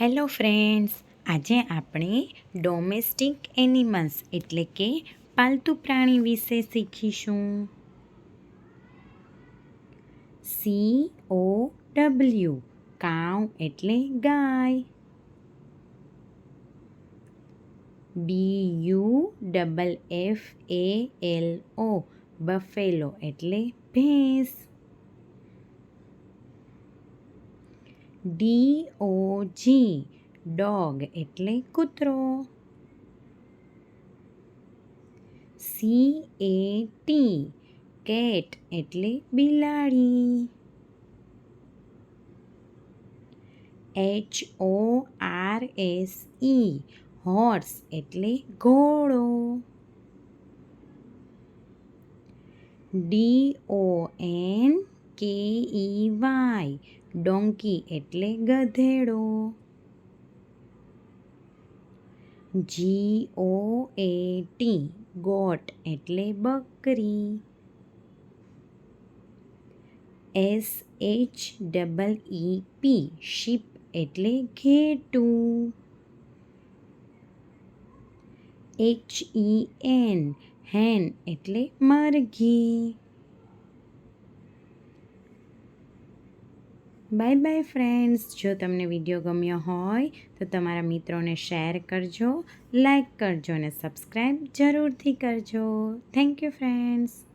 Hello friends, આજે આપણે domestic animals એટલે કે પાલતુ પ્રાણી વિશે શીખીશું. સી ઓ ડબલ્યુ કાઉ એટલે ગાય. B U double F A L O buffalo એટલે ભેંસ. ડી ઓ જી ડોગ એટલે કૂતરો. સી એ ટી કેટ એટલે બિલાડી. H O R S E horse એટલે ઘોડો. ડી ઓ એન કે ઈ વાય ડોંકી એટલે ગધેડો. જી ઓ એ ટી ગોટ એટલે બકરી. S H double E P sheep એટલે ઘેટું. એચ ઈ એન હેન એટલે મરઘી. Bye bye friends. જો તમને વીડિયો ગમ્યો હોય, તો તમારા મિત્રોને શેર કરજો, લાઈક કરજો અને સબસ્ક્રાઈબ જરૂરથી કરજો. Thank you friends.